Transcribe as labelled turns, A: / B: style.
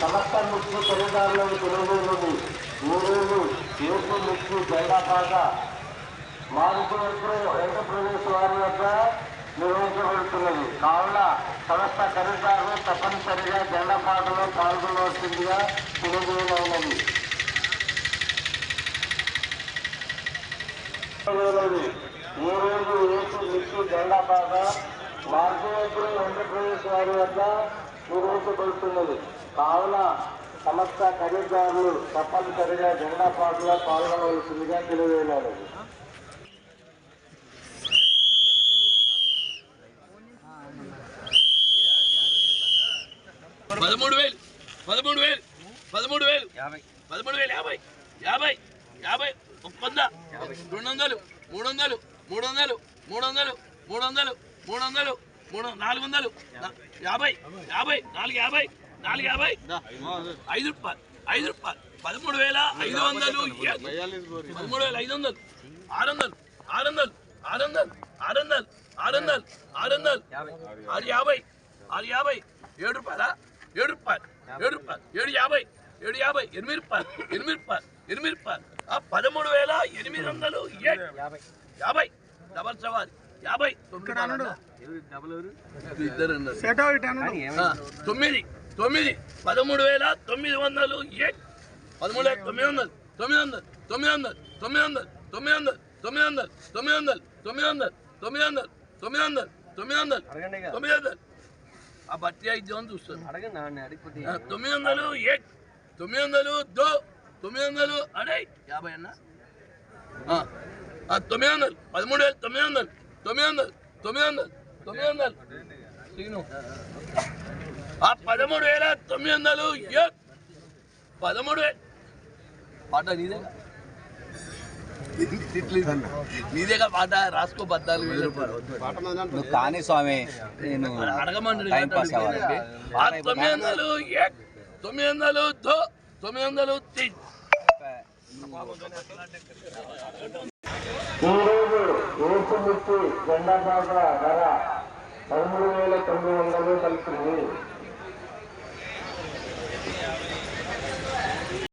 A: సమస్త ముక్కు తొలిదారులను కొనుగోలుని మూడేళ్ళు ఏసు ముక్కు జైలాపాక మారుతూ ప్రదేశ వారి యొక్క నిర్వహించబడుతున్నది. కావున సమస్త ఖరీదారులు తప్పనిసరిగా జెండా పాటలో పాల్గొనవలసిందిగా తెలియజేయమైనది మూడు రోజు ఏసు మిక్కు జెండా పాట మార్గేశ్వరి ఎంటర్ప్రైజెస్ వారి వద్ద నిర్వహించబడుతున్నది కావున సమస్త ఖరీదారులు తప్పనిసరిగా జెండా పాటలో పాల్గొనవలసిందిగా తెలియజేయాలి
B: పదమూడు వేలు పదమూడు వేలు పదమూడు వేలు పదమూడు వేలు యాభై యాభై యాభై ఒక వంద రెండు వందలు మూడు వందలు మూడు వందలు మూడు వందలు మూడు వందలు మూడు వందలు మూడు నాలుగు వందలు యాభై యాభై నాలుగు యాభై నాలుగు యాభై ఐదు రూపాయలు ఐదు రూపాయలు పదమూడు వేల ఐదు వందలు పదమూడు వేల ఐదు వందలు ఆరు వందలు ఆరు వందలు ఆరు వందలు ఆరు వందలు ఆరు వందలు ఆరు వందలు ఆరు యాభై ఆరు యాభై ఏడు రూపాయలా? ఏడు రూపాయలు ఏడు రూపాయలు ఏడు యాభై ఏడు యాభై ఎనిమిది రూపాయలు ఎనిమిది రూపాయలు ఎనిమిది రూపాయలు ఆ పదమూడు వేల ఎనిమిది వందలు యాభై డబల్ సవారి. యాభై తొమ్మిది తొమ్మిది పదమూడు వేల తొమ్మిది వందలు ఏ పదమూడు వేల తొమ్మిది వందలు తొమ్మిది వందలు తొమ్మిది వందలు తొమ్మిది వందలు తొమ్మిది వందలు తొమ్మిది వందలు తొమ్మిది వందలు తొమ్మిది వందలు తొమ్మిది వందలు తొమ్మిది వందలు తొమ్మిది వందలు తొమ్మిది వందలు ఆ బట్టి చూస్తాను ఆ, తొమ్మిది వందలు ఏ తొమ్మిది వందలు దో తొమ్మిది వందలు అడే యాభై అన్న తొమ్మిది వందలు పదమూడు వేలు తొమ్మిది వందలు తొమ్మిది వందలు తొమ్మిది వందలు తొమ్మిది వందలు. ఆ పదమూడు వేల తొమ్మిది వందలు పదమూడు వేలు పాట నీదేగా నీదేగా పాట రాసుకో పద్నాలుగు వేలు
C: నువ్వు కానీ స్వామి నేను
B: అడగమండి తొమ్మిది వందలు తొమ్మిది వందలు తొమ్మిది వందలు
A: ఈరోజు ఏసుమిచ్చి జెండా పాట ధర పదమూడు వేల తొమ్మిది వందలు కలిసింది.